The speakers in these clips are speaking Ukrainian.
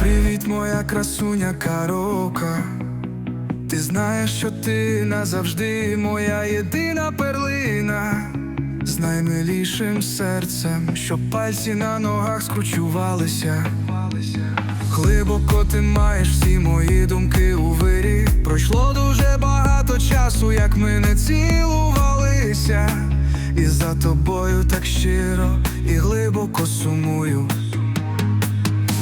Привіт, моя красуня Карока. Ти знаєш, що ти назавжди моя єдина перлина. З наймилішим серцем, щоб пальці на ногах скручувалися. Глибоко ти маєш всі мої думки у вирі. Пройшло дуже багато часу, як ми не цілувалися. І за тобою так щиро і глибоко сумую.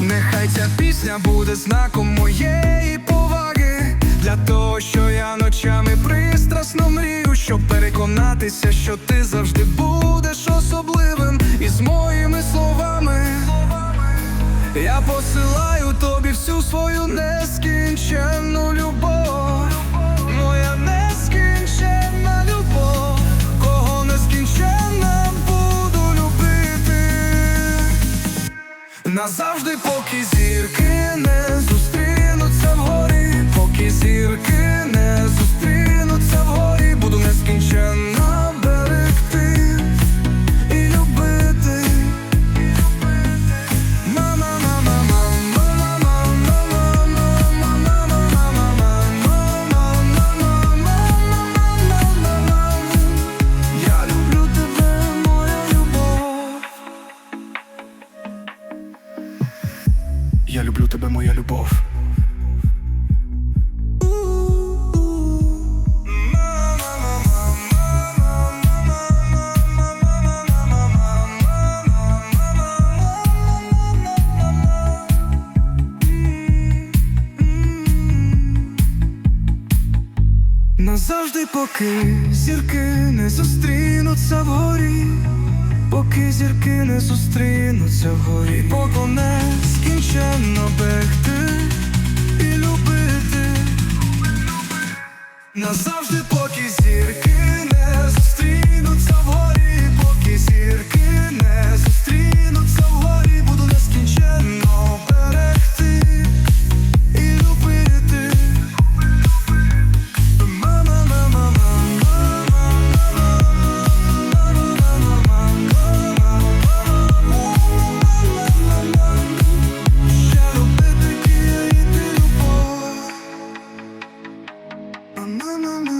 Нехай ця пісня буде знаком моєї що ти завжди будеш особливим і з моїми словами. Я посилаю тобі всю свою нескінченну любов, моя нескінченна любов, кого нескінченно буду любити. Назавжди, поки зірки Я люблю тебе, моя любов. Назавжди, поки зірки не зустрінуться вгорі, поки зірки не зустрінуться горі, поклоне скінченно без. na na na